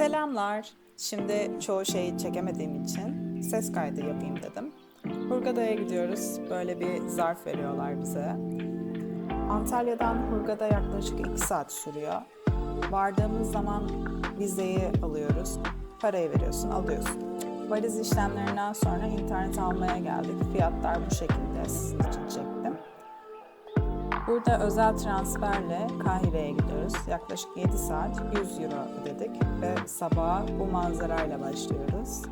Selamlar. Şimdi çoğu şeyi çekemediğim için ses kaydı yapayım dedim. Hurgada'ya gidiyoruz. Böyle bir zarf veriyorlar bize. Antalya'dan Hurgada yaklaşık 2 saat sürüyor. Vardığımız zaman vizeyi alıyoruz. Parayı veriyorsun, alıyorsun. Valiz işlemlerinden sonra internet almaya geldik. Fiyatlar bu şekilde sizin için. Burada özel transferle Kahire'ye gidiyoruz. Yaklaşık 7 saat 100 euro ödedik ve sabaha bu manzarayla başlıyoruz.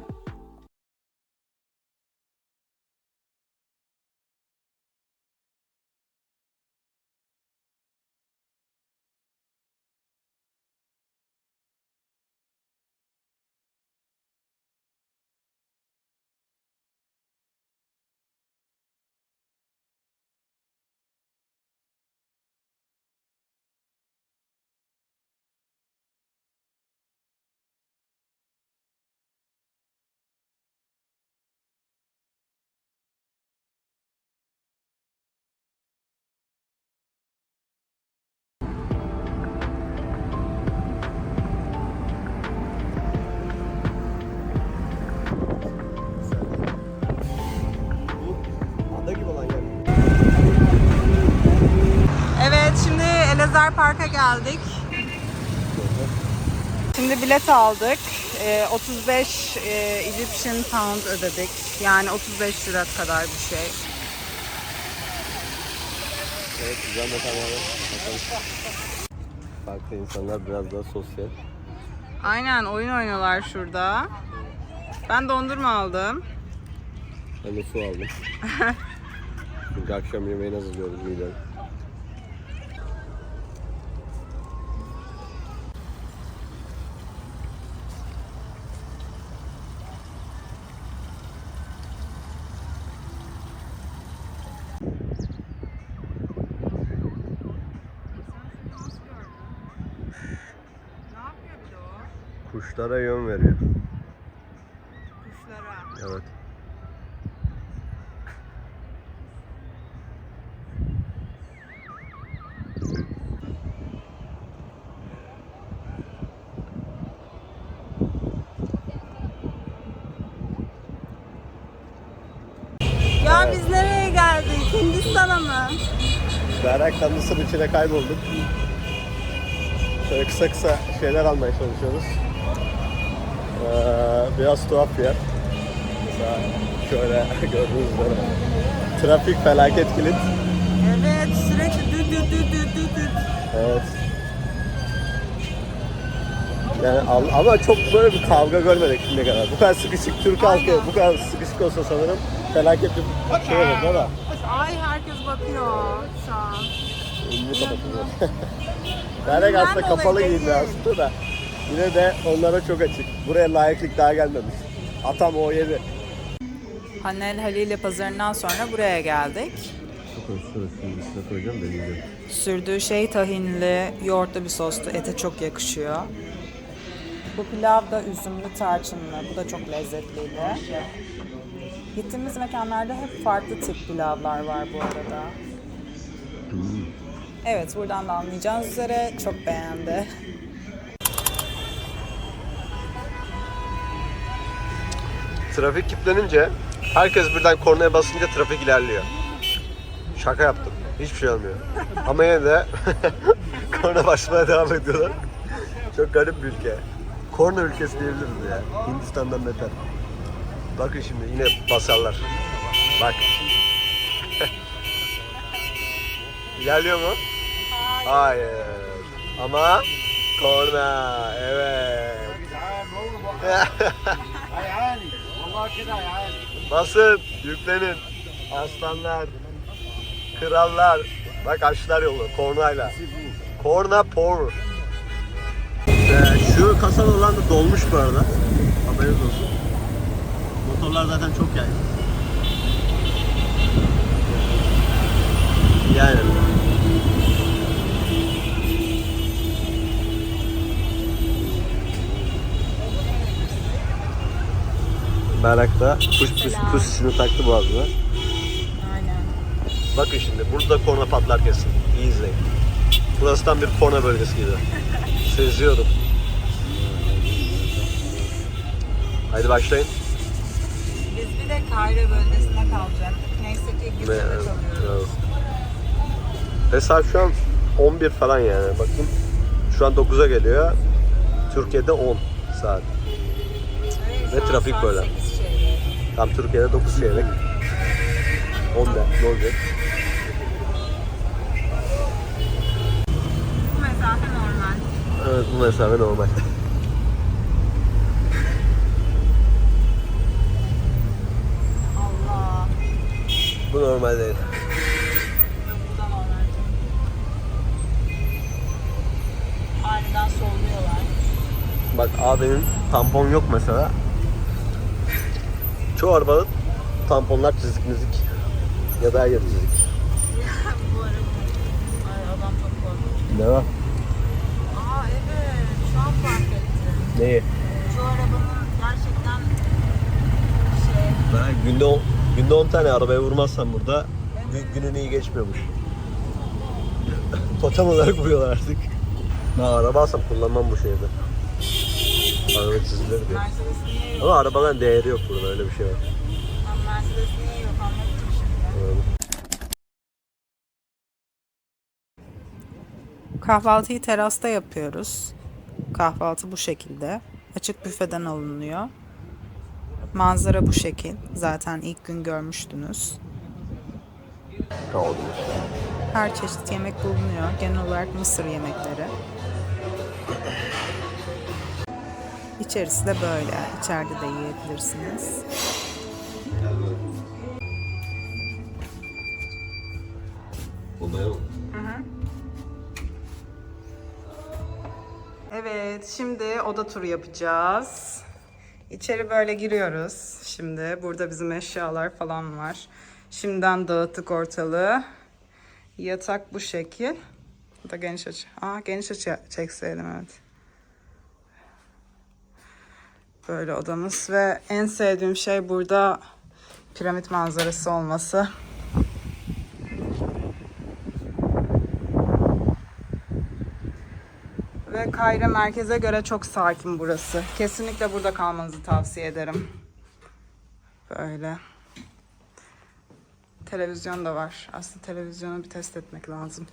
Elazığ Park'a geldik. Şimdi bilet aldık. Ee, 35 e, Egyptian pound ödedik. Yani 35 lira kadar bir şey. Evet güzel mekanlar. Farklı insanlar biraz daha sosyal. Aynen oyun oynuyorlar şurada. Ben dondurma aldım. Ben de su aldım. Çünkü akşam yemeğini hazırlıyoruz biliyorum. Kuşlara yön veriyor. Kuşlara. Evet. Ya biz nereye geldik? Hindistan'a mı? Berrak kanlısının içine kaybolduk. Şöyle kısa kısa şeyler almaya çalışıyoruz. Ee, biraz tuhaf bir yer. Mesela şöyle gördüğünüz üzere. Trafik felaket kilit. Evet sürekli düt düt düt düt düt düt. Evet. Yani ama çok böyle bir kavga görmedik şimdiye kadar. Bu kadar sıkışık Türk halkı, bu kadar sıkışık olsa sanırım felaket bir şey olur da. Ay herkes bakıyor şu an. Kapatın. Berrak Ondan aslında kapalı değil. giyindi aslında da. Yine de onlara çok açık. Buraya layıklık daha gelmemiş. Atam o yedi. Hanel Halile pazarından sonra buraya geldik. Koyacağım deneyeceğim. Sürdüğü şey tahinli, yoğurtlu bir sostu. Ete çok yakışıyor. Bu pilav da üzümlü tarçınlı. Bu da çok lezzetliydi. Gittiğimiz mekanlarda hep farklı tip pilavlar var bu arada. Evet, buradan da anlayacağınız üzere çok beğendi. Trafik kilitlenince herkes birden kornaya basınca trafik ilerliyor. Şaka yaptım. Hiçbir şey olmuyor. Ama yine de korna basmaya devam ediyorlar. Çok garip bir ülke. Korna ülkesi diyebiliriz ya. Hindistan'dan beter. Bakın şimdi yine basarlar. Bak. İlerliyor mu? Hayır. Ama korna. Evet. Basın, yüklenin. Aslanlar, krallar. Bak açtılar yolu kornayla. Korna por. Ee, şu kasal olan da dolmuş bu arada. Haberiniz olsun. Motorlar zaten çok yaygın. Yani. Merakta kuş kuş kuş sesini taktı boğazına. Aynen. Bakın şimdi burada korna patlar kesin. İyi izleyin. Burası tam bir korna bölgesiydi. Seziyorum. Haydi başlayın. Biz bir de Kahire bölgesinde kalacaktık. Neyse ki Ve, Gize'de kalıyoruz. evet. Ve saat şu an 11 falan yani. Bakın şu an 9'a geliyor. Türkiye'de 10 saat. Evet, Ve trafik saat böyle. 8 çeyrek. Tam Türkiye'de 9 çeyrek. 10 da ne olacak? Bu mesafe normal. Evet bu mesafe normal. Allah. bu normal değil. Bu da normal. Aniden solluyorlar. Bak abinin tampon yok mesela. Çoğu arabada tamponlar çizik müzik. Ya da her yer çizik. Bu araba. Ay adam çok korkunç. Ne var? Aa evet. Şu an fark ettim. Neyi? Şu arabanın gerçekten şey Ben günde 10, günde 10 tane arabaya vurmazsan burada gü- günün iyi geçmiyormuş. Totem olarak vuruyorlar artık. Ben araba alsam kullanmam bu şehirde. Mercedes niye yok? Ama arabaların değeri yok burada öyle bir şey var. Tam Mercedes niye yok anlattım şimdi. Anladın? Kahvaltıyı terasta yapıyoruz. Kahvaltı bu şekilde. Açık büfeden alınıyor. Manzara bu şekil. Zaten ilk gün görmüştünüz. Her çeşit yemek bulunuyor. Genel olarak Mısır yemekleri. İçerisi de böyle. İçeride de yiyebilirsiniz. Odaya bak. Evet, şimdi oda turu yapacağız. İçeri böyle giriyoruz. Şimdi burada bizim eşyalar falan var. Şimdiden dağıttık ortalığı. Yatak bu şekil. Bu da geniş açı. Aa geniş açı çekseydim evet. Böyle odamız ve en sevdiğim şey burada piramit manzarası olması. Ve Kayra merkeze göre çok sakin burası. Kesinlikle burada kalmanızı tavsiye ederim. Böyle. Televizyon da var. Aslında televizyonu bir test etmek lazım.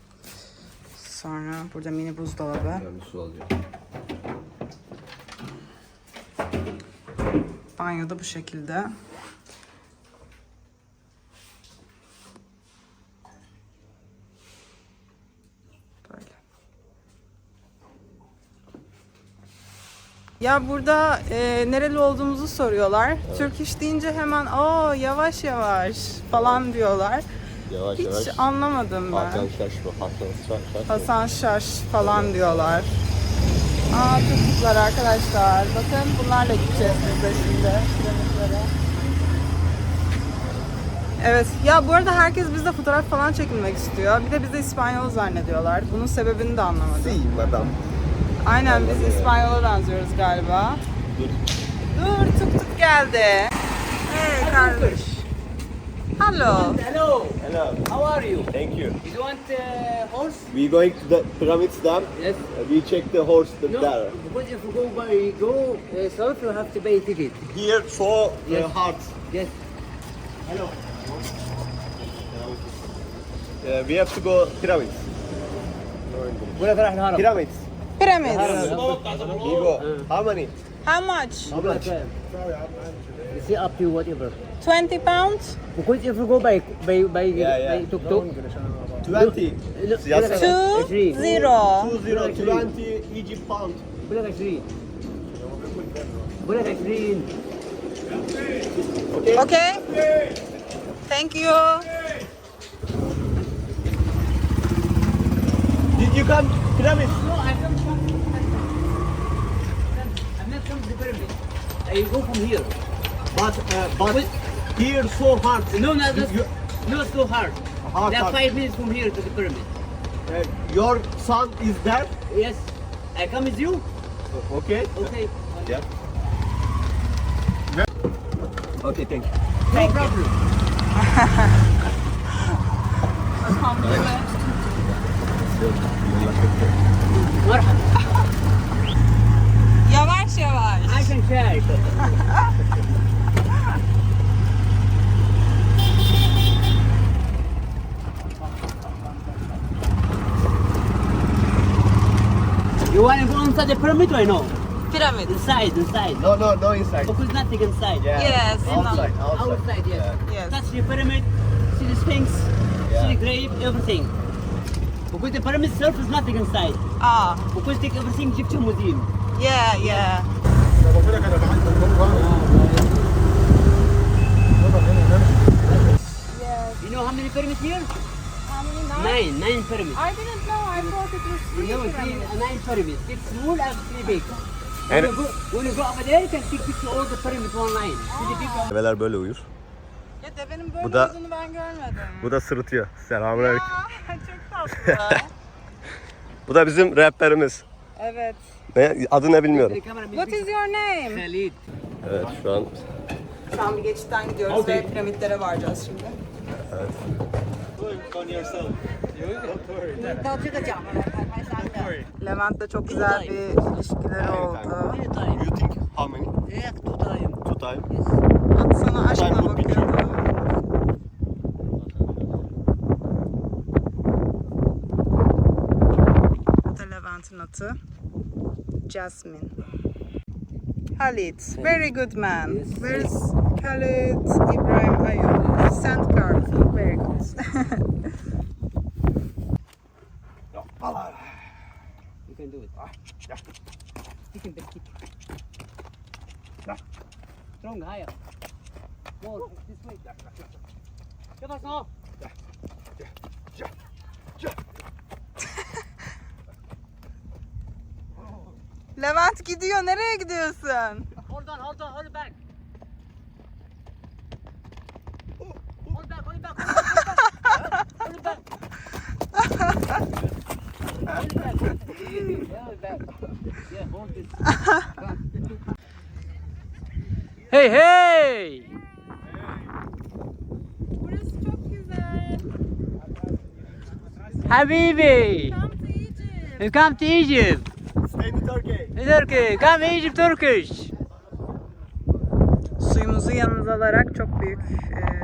Sonra burada mini buzdolabı. Ben bir su alacağım. Banyo da bu şekilde. Böyle. Ya burada e, nereli olduğumuzu soruyorlar. Türk iş deyince hemen o yavaş yavaş falan diyorlar. Yavaş Hiç yavaş. anlamadım ben. Hakan Şaş bu. Hakan Şaş. Hasan Şaş falan diyorlar. Aa çocuklar arkadaşlar. Bakın bunlarla gideceğiz biz de şimdi piramitlere. Evet. Ya bu arada herkes bizde fotoğraf falan çekilmek istiyor. Bir de bizi İspanyol zannediyorlar. Bunun sebebini de anlamadım. Si madam. Aynen biz İspanyol'a benziyoruz galiba. Dur. Dur tuk tuk geldi. Hey kardeş. Hello. Hello, Hello. how are you? Thank you. You want uh, horse? We going to the pyramids there. Yes. Uh, We check the horse No, there. because if you go by go uh, south, you have to pay ticket. Here so Yes. uh, hard. Yes. Uh, we have to go pyramids. ولا راح الهرم Pyramids. Pyramids. We go. How many? How much? How much? say up to whatever. 20 pounds? Because if you go by by by Yeah, yeah. by tuk-tuk, 20 look, look at- Two zero. 20 Egypt pound look Okay? Thank you. Did you come pyramid? No, I come from. I'm not from different. I go from here. But uh, but here so hard. No, no, not so hard. Hard, That's hard. five minutes from here to the pyramid. uh, your son is there. Yes, I come with you. Okay. Okay. Yeah. Okay, thank you. No problem. Yavaş yavaş. I can share it. Inside the pyramid or no? Pyramid. Inside, inside. No no no inside. Because nothing inside. Yeah. Yes, Outside outside. Outside, yes. Yes. Touch the pyramid, see the sphinx, see the grave, everything. Because the pyramid itself is nothing inside. Ah, Because take everything Egyptian museum. yeah, yeah. You know how many pyramids here? Nine, nine pyramids. I didn't know. I thought it was three No, three, nine pyramids. Six small and three big. When And- you, go, when you go over there, you can take picture all the pyramids one line. See the people? Develer böyle uyur. Ya devenin böyle Bu da- uzunu ben görmedim. Bu da sırıtıyor. Selamünaleyküm. Aa, çok tatlı. Bu da bizim rehberimiz. evet. Ne, adı ne bilmiyorum. What is your name? Khalid. Evet şu an Şu an bir geçitten gidiyoruz ve piramitlere varacağız şimdi. Levent'le çok güzel bir ilişkileri oldu. You think how many? Yeah, two times. Two time. At sana aşkla Time bakıyordu. Levent'in atı. Jasmine. Halit, very good man. Where's Khalid Ibrahim Ayub? Sand good. You can do it. Kick him back, kick. Strong, higher. More, this way. Give us now. Levent gidiyor, nereye gidiyorsun? Hold on, hold on, hold it back. Hold back, hold it back, hold it back. Hold it back. Hold it back. Hold it back. Yeah, hold this. Hey, hey! Burası çok güzel. Habibi! Come to Egypt. You come to Egypt. Stay in Turkey. Turkey, come Egypt Turkish. Suyumuzu yanımıza alarak çok büyük e,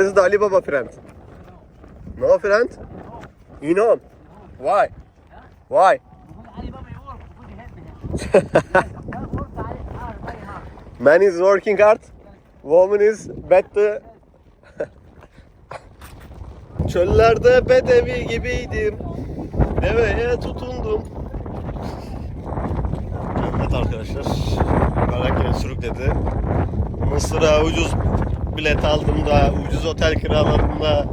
Where is the Ali Baba friend? No friend? Inon. Why? Why? Man is working hard. Woman is better. Çöllerde bedevi gibiydim. Deveye tutundum. Evet arkadaşlar. Merak sürük dedi. Mısır'a ucuz bilet aldım da, ucuz otel kiraladım da.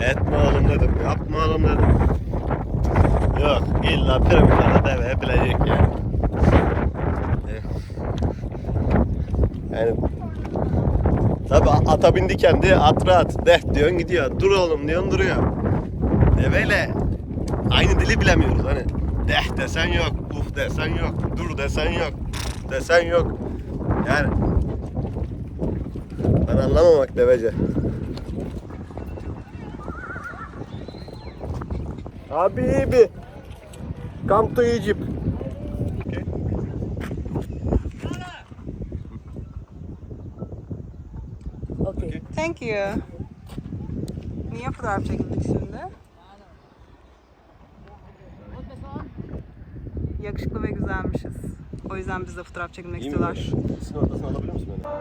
Etme oğlum dedim, yapma oğlum dedim. Yok, illa piramitlere deve bilecek yani. Yani Tabi ata bindi kendi at rahat deh diyorsun gidiyor. Dur oğlum diyorsun duruyor. Deveyle aynı dili bilemiyoruz hani. Deh desen yok, uf desen yok, dur desen yok, desen yok. Yani ben anlamamak devece. Habibi. Come to Egypt. Okay. Thank you. Niye fotoğraf çekildik şimdi? Yakışıklı ve güzelmişiz. O yüzden biz de fotoğraf çekilmek istiyorlar. İkisinin ortasına alabilir misin beni?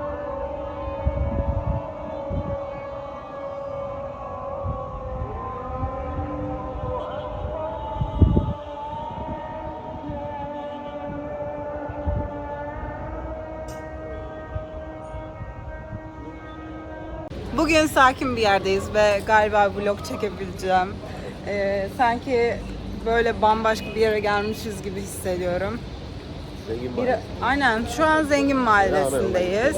Bugün sakin bir yerdeyiz ve galiba vlog çekebileceğim. Ee, sanki böyle bambaşka bir yere gelmişiz gibi hissediyorum. Zengin Bir, aynen şu an Zengin Mahallesi'ndeyiz.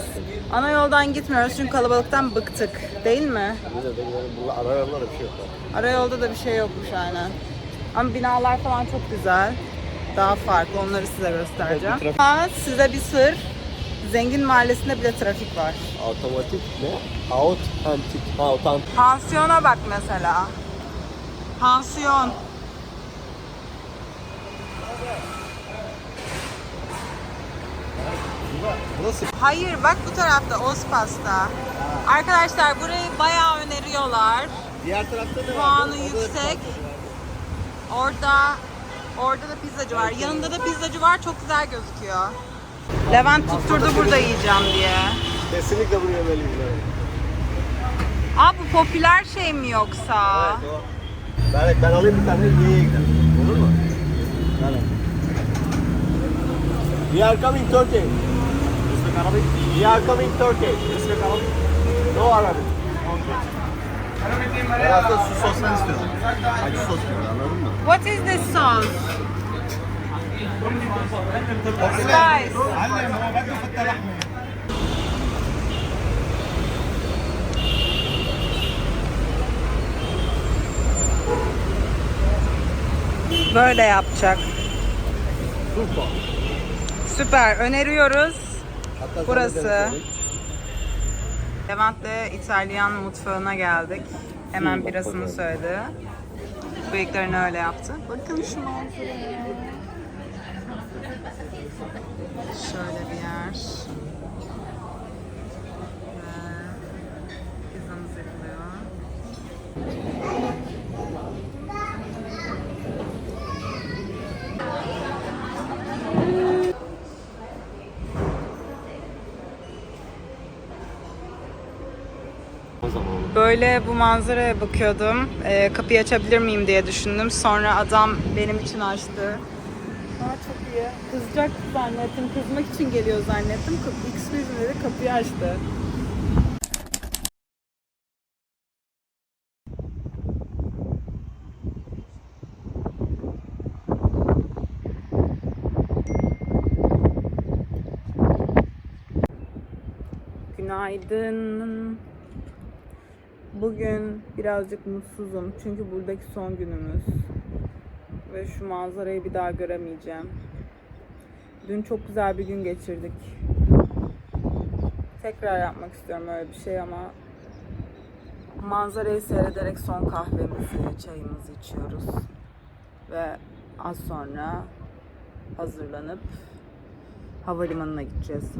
Ana yoldan gitmiyoruz çünkü kalabalıktan bıktık. Değil mi? Burada ara yollarda bir şey yok. Ara yolda da bir şey yokmuş aynen. Ama binalar falan çok güzel. Daha farklı. Onları size göstereceğim. Bir trafik- Ama size bir sır. Zengin Mahallesi'nde bile trafik var. Otomatik ne? Autentik. Ha, autentik. Pansiyona bak mesela. Pansiyon. Burası Hayır bak bu tarafta Ospas'ta. Arkadaşlar burayı bayağı öneriyorlar. Diğer tarafta ne var? Puanı da yüksek. Orada orada da pizzacı var. Yanında da pizzacı var. Çok güzel gözüküyor. Levent tutturdu burada yiyeceğim diye. Kesinlikle yemeliyiz. yani. Aa bu popüler şey mi yoksa? Evet, o. Ben, ben alayım bir tane yiye gidelim. Olur mu? Tamam. We are coming Turkey. Speak Arabic? We are coming Turkey. You speak Arabic? No Arabic. What is this sauce? Spice. Böyle yapacak. Super. Süper. Öneriyoruz. Burası. Levent'le İtalyan mutfağına geldik. Hemen birasını söyledi. Bıyıklarını öyle yaptı. Bakın şu manzaraya. Şöyle bir yer. Ve pizzamız yapılıyor. O zaman. Böyle bu manzaraya bakıyordum. Ee, kapıyı açabilir miyim diye düşündüm. Sonra adam benim için açtı. Aa, çok iyi. Kızacak zannettim. Kızmak için geliyor zannettim. Me dedi kapıyı açtı. Günaydın. Bugün birazcık mutsuzum çünkü buradaki son günümüz. Ve şu manzarayı bir daha göremeyeceğim. Dün çok güzel bir gün geçirdik. Tekrar yapmak istiyorum öyle bir şey ama manzarayı seyrederek son kahvemizi, çayımızı içiyoruz. Ve az sonra hazırlanıp havalimanına gideceğiz.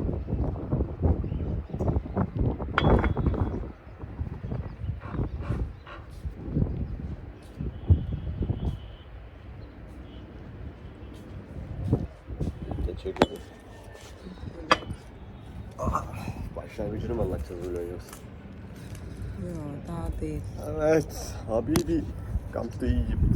Anlatacağız böyle yoksa? Yok daha değil. Evet, Habibi. Come to Egypt.